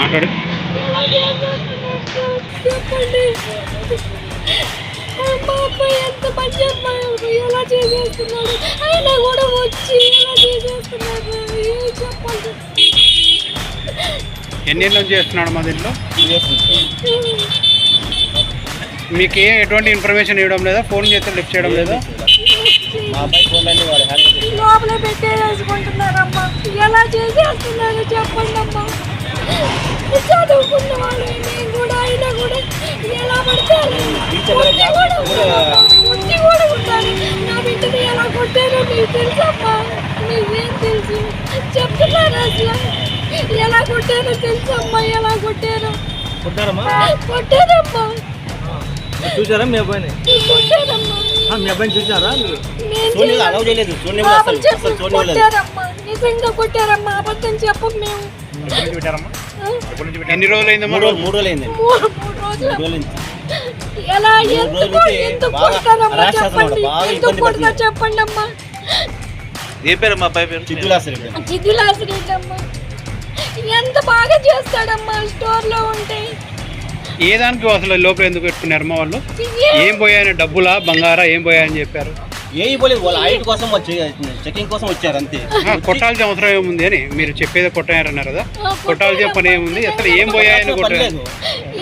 మాట్లాడు. ఎలా చేసేస్తున్నాడు అయినా కూడా వచ్చి ఎలా ఏళ్ళ నుంచి చేస్తున్నాడు మా దీంట్లో? మీకు ఏ ఎటువంటి ఇన్ఫర్మేషన్ ఇవ్వడం లేదా? ఫోన్ చేస్తే లిఫ్ట్ చేయడం లేదా? లోపల పెట్టేసుకుంటున్నారమ్మా ఎలా చేసేస్తున్నారు చెప్పండి అమ్మా చదువుకున్న వాళ్ళు కూడా అయినా కూడా ఎలా పడితే అలా. టీచర్లు ఉండి కూడా ఉన్నారు నా బిడ్డని ఎలా కొట్టారో తెలుసమ్మా నీకేం తెలుసు? చెప్తున్నారు అసలు? ఎలా కొట్టారో తెలుసమ్మా ఎలా కొట్టారో? కొట్టారమ్మా? చూసారా మీ అబ్బాయిని? కొట్టారమ్మా. మీ అబ్బాయిని చూసారా చూడలేదు అలౌ చేయలేదు. చూడలేదు కొట్టారమ్మా. నిజంగా కొట్టారమ్మా. అబద్ధం చెప్పం మేము? ఎన్ని రోజులు అయిందమ్మా మూడు రోజులు మూడు రోజులు. అయింది మూడు రోజులు అయింది ఎలా ఎందుకు ఎందుకు కొడతారమ్మా చెప్పండి. చెప్పండి అమ్మా ఏ పేరు మా అబ్బాయి పేరు? ఎంత బాగా చేస్తాడమ్మా స్టోర్లో ఉంటే. ఏ దానికి అసలు లోపల ఎందుకు పెట్టుకున్నారు మా వాళ్ళు? ఏ- ఏం పోయాయని డబ్బులా బంగారా ఏం పోయాయని చెప్పారు? ఏ ఇవ్వలేదు వాళ్ళ హైట్ కోసం వచ్చి చెకింగ్ కోసం వచ్చారు అంతే. కొట్టాల్సిన అవసరం ఏముంది అని మీరు చెప్పేది కొట్టారన్నారు కదా? కొట్టాల్సిన పని ఏముంది? అసలు ఏం పోయాయని కొట్టారు? పర్లేదు.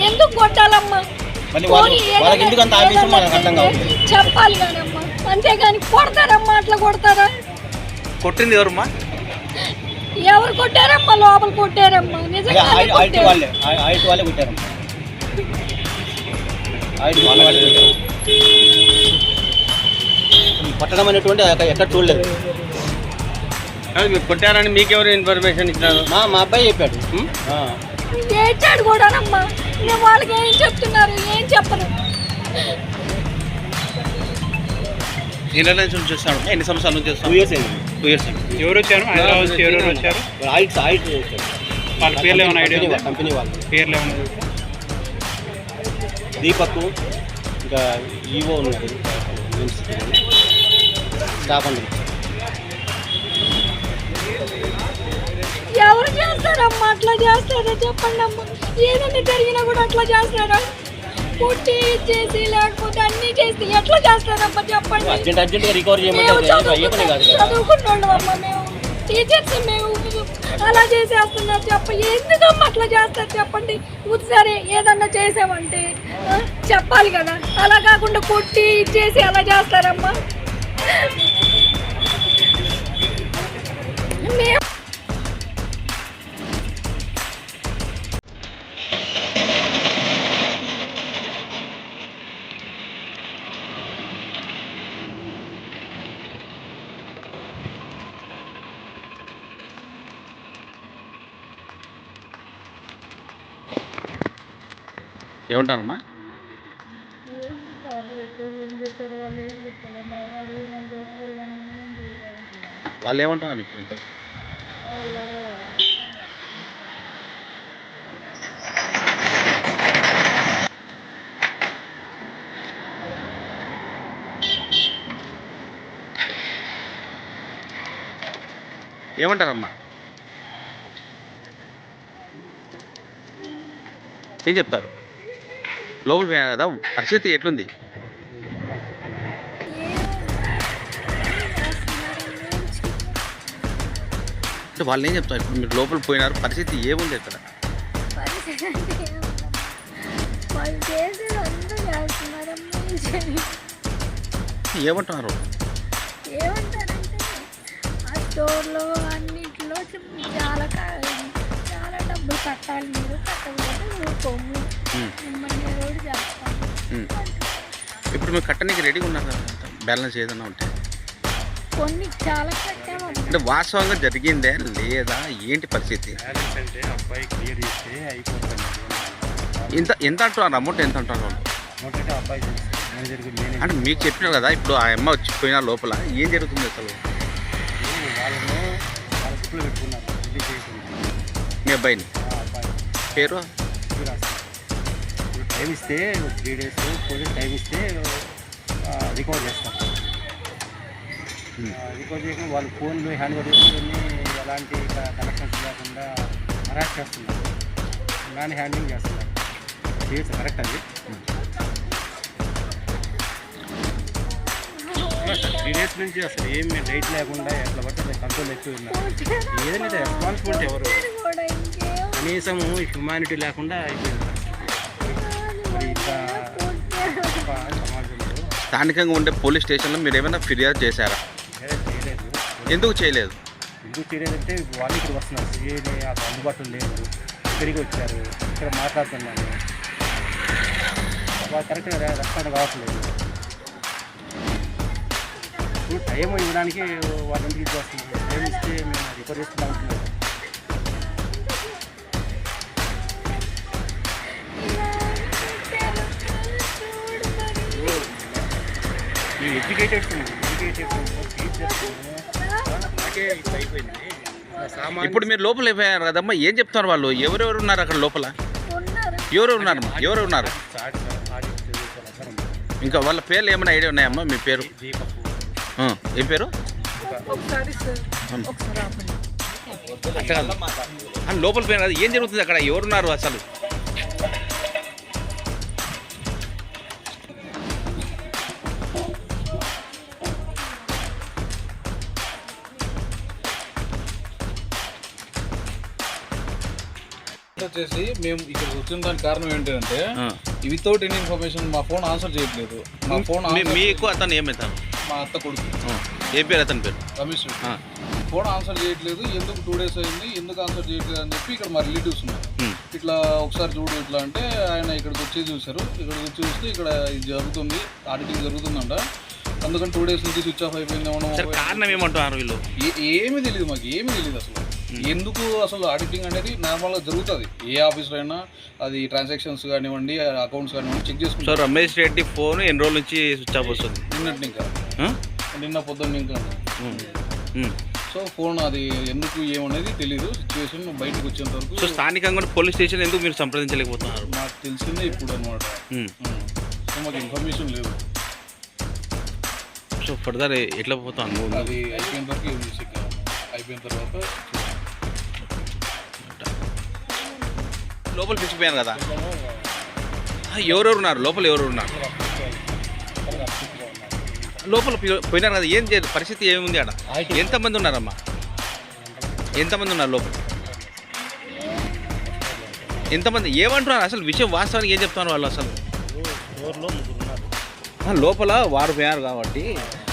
ఎందుకు కొట్టాలమ్మా? మళ్ళీ వాళ్ళకి ఎందుకు అంత ఆవేశం మనకు అర్థం ఏదైనా కావట్లేదు చెప్పాలి కానమ్మా అంతేగాని కొడతారమ్మా అట్లా కొడతారా? కొట్టింది ఎవరమ్మా? ఎవరు కొట్టారమ్మా? లోపల కొట్టారమ్మా. నిజంగా హైట్ హైట్ వాళ్ళే హై- హైట్ వాళ్ళే కొట్టారమ్మా. హైట్ వాళ్ళే కొట్టారు. పట్టడం అనేటువంటి ఎక్కడ చూడలేదు. మీరు కొట్టారని మీకెవరు ఇన్ఫర్మేషన్ ఇచ్చినారు? మా మా అబ్బాయి చెప్పాడు. ఆ. ఏడ్చాడు కూడానమ్మా. నేను వాళ్ళకి ఏం చెప్తున్నారు? ఏం చెప్పరు. ఎన్ని నుంచి చూస్తాడు ఎన్ని సంవత్సరాల నుంచి టూ చేస్తాను ఇయర్స్ అయింది. టూ ఇయర్స్ ఎవరు వచ్చారు? హైదరాబాద్ నుంచి. వాళ్ళ పేర్లు ఏమైనా ఐడియా కంపెనీ ఉందా? వా- కంపెనీ వాళ్ళు. పేర్లు ఏమైనా తెలుసా? దీపక్ ఇంకా ఈవో ఉన్నారు. అండి ఎవరు చేస్తారమ్మా? అట్లా చేస్తారా? చెప్పండి అమ్మా ఏదైనా జరిగినా కూడా అట్లా చేస్తారా? పుట్టి చేసి లేకపోతే అన్ని చేసి ఎట్లా చేస్తారమ్మా? చెప్పండి. అర్జెంట్ అర్జెంట్గా రికవర్ చేయమంటే అమ్మ మేము. టీచర్స్ మేము అలా చేసేస్తున్నారు చెప్ప ఎందుకమ్మా అట్లా చేస్తారు చెప్పండి? సరే ఏదన్నా చేసామంటే చెప్పాలి కదా. అలా కాకుండా కొట్టి ఇచ్చేసి అలా చేస్తారమ్మా. మేము ఏమంటారమ్మా వాళ్ళు ఏమంటారు ఇప్పుడు ఏమంటారమ్మా? ఏం చెప్తారు? లోపల పోయా కదా? పరిస్థితి ఎట్లుంది? వాళ్ళు ఏం చెప్తారు? ఇప్పుడు మీరు లోపల పోయినారు పరిస్థితి ఏముంది ఇక్కడ? ఏమంటున్నారు? ఏమంటారంటే ఆ స్టోర్లో అన్నింటిలో చాలా చాలా డబ్బులు కట్టాలి మీరు కట్టకపోతే ఊరుకోము ఉమ్, మిమ్మల్ని రోడ్డు చేస్తాము ఉమ్. ఇప్పుడు మీరు కట్టడానికి రెడీగా ఉన్నారు కదా? బ్యాలెన్స్ ఏదైనా ఉంటే. కొన్ని చాలా అంటే వాస్తవంగా జరిగిందే లేదా ఏంటి పరిస్థితి? అంటే అబ్బాయి క్లియర్ చేస్తే అయిపోతుంది. ఎంత ఎంత అంటున్నారు? అమౌంట్ ఎంత అంటున్నారు వాళ్ళు? అబ్బాయి మేనేజర్కి నేనే అంటే మీకు చెప్పినారు కదా ఇప్పుడు ఆ అమ్మ వచ్చి పోయిన లోపల ఏం జరుగుతుంది అసలు? వాళ్ళను వాళ్ళ బుక్లో పెట్టుకున్నారు. ఇది చేయకుండా. మీ అబ్బాయిని? ఆ అబ్బాయి పేరు? ఇప్పుడు టైం ఇస్తే three days four days time ఇస్తే రికవర్ చేస్తాం. రికవర్ చేయకుండా వాళ్ళు ఫోన్లు హ్యాండ్ ఓవర్ చేసుకొని ఎలాంటి కనెక్షన్స్ లేకుండా హరాస్ చేస్తున్నారు. మ్యాన్ హ్యాండింగ్ చేస్తున్నారు. చేయొచ్చు కరెక్ట్ అది. త్రీ డేస్ నుంచి అసలు ఏం డైట్ లేకుండా ఎట్లా పడితే కంట్రోల్ ఎక్కువ ఉన్నారు. ఏదైనా రెస్పాన్సిబిలిటీ ఎవరు? కూడా ఇంకేం కనీసం హ్యుమానిటీ లేకుండా అయిపోయింది. స్థానికంగా ఉండే పోలీస్ స్టేషన్లో మీరు ఏమైనా ఫిర్యాదు చేశారా? ఎందుకు చేయలేదు? ఎందుకు చేయలేదంటే వాళ్ళు ఇక్కడ వస్తున్నారు. సీఏని అక్కడ అందుబాటులో లేదు ఇక్కడికి వచ్చారు. ఇక్కడ మాట్లాడుతున్నాను. వాళ్ళు కరెక్ట్గా రెస్పాండ్ కావట్లేదు ఇప్పుడు టైం ఇవ్వడానికి వాళ్ళ ఇంటికి ఇది వస్తున్నారు టైం ఇస్తే మేము రిపేర్ చేస్తున్నా ఉంటున్నారు ఈ ఎడ్యుకేటెడ్ ఎడ్యుకేటెడ్ టీచర్స్ ఇప్పుడు అయిపోయింది. సామాన్య ఇప్పుడు మీరు లోపల అయిపోయారు కదమ్మా ఏం చెప్తున్నారు వాళ్ళు? ఎవరెవరు ఉన్నారు అక్కడ లోపల? ఎవరు ఉన్నారు? ఎవరు ఉన్నారు. ఇంకా వాళ్ళ పేర్లు ఏమైనా ఐడియా ఉన్నాయమ్మా మీ పేరు? ఏం పేరు? అట్లా. ఆ, లోపల పోయిన ఏం జరుగుతుంది అక్కడ? ఎవరున్నారు అసలు? వచ్చేసి మేము ఇక్కడ వచ్చిన దానికి కారణం ఏంటంటే. వితౌట్ ఎనీ ఇన్ఫర్మేషన్ మా ఫోన్ ఆన్సర్ చేయట్లేదు. మా ఫోన్ మీకు అతను ఏమవుతాను మా అత్త కొడుకు. ఏం పేరు అతని పేరు? రమేష్ ఫోన్ ఆన్సర్ చేయట్లేదు. ఎందుకు టూ డేస్ అయింది? ఎందుకు ఆన్సర్ చేయట్లేదు అని చెప్పి ఇక్కడ మా రిలేటివ్స్ ఉన్నారు. ఇట్లా ఒకసారి చూడు ఇట్లా అంటే ఆయన ఇక్కడికి వచ్చి చూశారు. ఇక్కడికి వచ్చి చూస్తే ఇక్కడ ఇది జరుగుతుంది. ఆడిటింగ్ జరుగుతుందంట. అందుకని టూ డేస్ నుంచి స్విచ్ ఆఫ్ అయిపోయింది కారణం ఏమంటున్నారు వీళ్ళు? ఏమీ తెలియదు మాకు. ఏమీ తెలియదు అసలు. ఎందుకు అసలు ఆడిటింగ్ అనేది నార్మల్గా జరుగుతుంది? ఏ ఆఫీస్లో అయినా అది ట్రాన్సాక్షన్స్ కానివ్వండి అకౌంట్స్ కానివ్వండి చెక్ సో చేసుకుంటారు రమేష్ రెడ్డి ఫోన్ ఎన్ని రోజుల నుంచి స్విచ్ ఆఫ్ వస్తుంది? నిన్నటి ఇంకా? నిన్న పొద్దున్న ఇంకా. సో ఫోన్ అది ఎందుకు ఏమనేది తెలియదు సిచ్యువేషన్ బయటకు వచ్చేంత సో వరకు స్థానికంగా ఉన్న పోలీస్ స్టేషన్ ఎందుకు మీరు సంప్రదించలేకపోతున్నారు? నాకు తెలిసిందే ఇప్పుడు అనమాట. సో మాకు ఇన్ఫర్మేషన్ లేదు. సో ఫర్దర్ ఎట్లా పోతాను? అది అయిపోయిన వరకు అయిపోయిన తర్వాత లోపల పిచ్చిపోయాను కదా. ఎవరెవరు ఉన్నారు? లోపల ఎవరు ఉన్నారు? లోపల పోయినారు కదా. ఏం చేయదు పరిస్థితి ఏముంది ఆడ? ఎంతమంది ఉన్నారమ్మా? ఎంతమంది ఉన్నారు లోపల? ఎంతమంది? ఏమంటున్నారు? అసలు విషయం వాస్తవానికి ఏం చెప్తున్నారు వాళ్ళు అసలు? లోపల వారు పోయారు కాబట్టి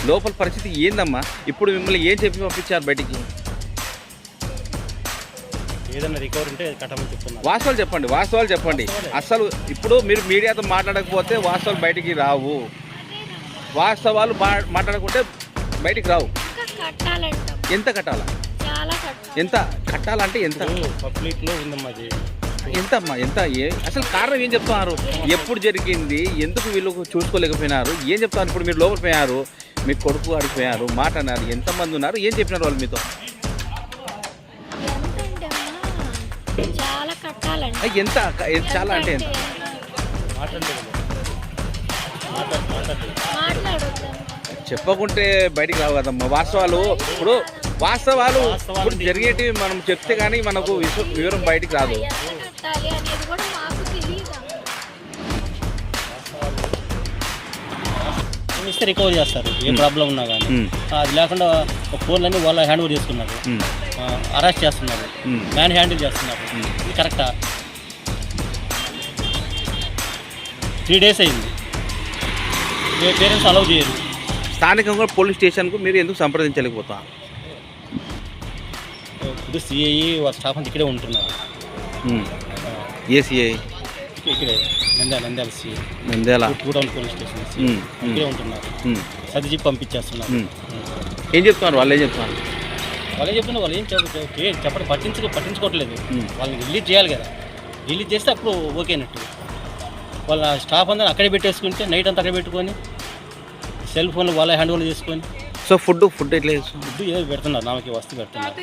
లోపల పరిస్థితి ఏందమ్మా? ఇప్పుడు మిమ్మల్ని ఏం చెప్పి పంపించారు బయటికి? ఏదైనా రికవర్ ఉంటే కట్టమని చెప్తున్నారు. వాస్తవాలు చెప్పండి వాస్తవాలు చెప్పండి. అసలు ఇప్పుడు మీరు మీడియాతో మాట్లాడకపోతే వాస్తవాలు బయటికి రావు. వాస్తవాలు మా- మాట్లాడకుంటే బయటికి రావు. ఎంత కట్టాలా? ఎంత? కట్టాలంటే ఎంత? పబ్లిక్లో ఉందమ్మా అది. ఎంత అమ్మా ఎంత? ఏ అసలు కారణం ఏం చెప్తున్నారు? ఎప్పుడు జరిగింది? ఎందుకు వీళ్ళు చూసుకోలేకపోయినారు? ఏం చెప్తున్నారు? ఇప్పుడు మీరు లోపల పోయారు. మీ కొడుకు అడిగిపోయారు మాట అన్నారు ఎంతమంది ఉన్నారు? ఏం చెప్పినారు వాళ్ళు మీతో? ఆ, ఎంత? చాలా అంటే ఎంత? చెప్పకుంటే బయటికి రావు కదమ్మా. వాస్తవాలు ఇప్పుడు వాస్తవాలు ఇప్పుడు జరిగేటివి మనం చెప్తే కానీ మనకు వివరం బయటికి రాదు. ఇస్తే రికవర్ చేస్తారు. ఏ ప్రాబ్లం ఉన్నా కానీ అది లేకుండా ఫోన్లన్నీ వాళ్ళ హ్యాండ్ ఓవర్ చేసుకున్నారు. అరెస్ట్ చేస్తున్నారు. మ్యాన్ హ్యాండిల్ చేస్తున్నారు. ఇది కరెక్టా త్రీ డేస్ అయింది. ఏ పేరెంట్స్ అలౌ చేయరు. స్థానికంగా పోలీస్ స్టేషన్కు మీరు ఎందుకు సంప్రదించలేకపోతారు? ఇప్పుడు సిఐ వాళ్ళ స్టాఫ్ అంతా ఇక్కడే ఉంటున్నారు. ఏసీఐ ఇక్కడే Nandyal Nandyal CI Nandyal. Two town police station um, ఇక్కడే ఉంటున్నారు. సర్ది పంపించేస్తున్నారు. ఉమ్. ఏం చెప్తున్నారు? వాళ్ళు ఏం చెప్తున్నారు? వాళ్ళే చెప్తున్నారు వాళ్ళు ఏం చెప్ప ఏ- చెప్పండి పట్టించుకో పట్టించుకోవట్లేదు. వాళ్ళని రిలీజ్ చేయాలి కదా. రిలీజ్ చేస్తే అప్పుడు ఓకేనట్టు వాళ్ళ స్టాఫ్ అందరూ అక్కడే పెట్టేసుకుంటే నైట్ అంతా అక్కడే పెట్టుకొని సెల్ ఫోన్లు వాళ్ళే హ్యాండ్ ఓవర్ చేసుకొని. సో ఫుడ్ ఫుడ్ ఎట్లా ఫుడ్ ఏదో పెడుతున్నారు నామకి వస్తు పెడుతున్నారు.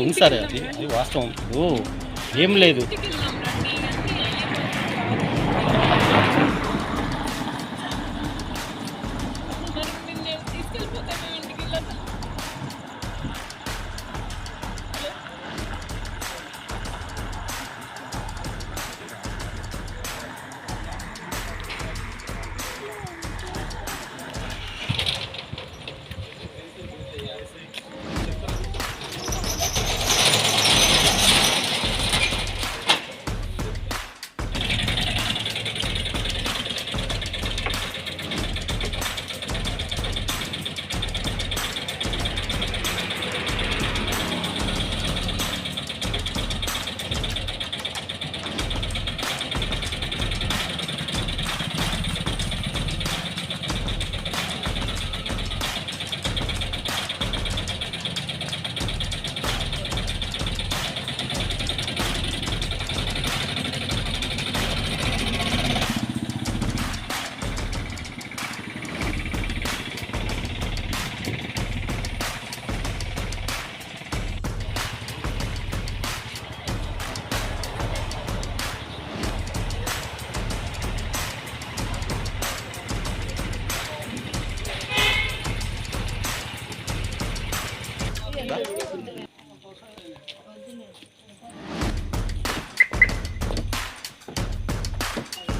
ఉంది సార్ అది అది వాస్తవం. ఇప్పుడు ఏం లేదు.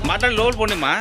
మాట్లాడి లోపల పోండిమ్మా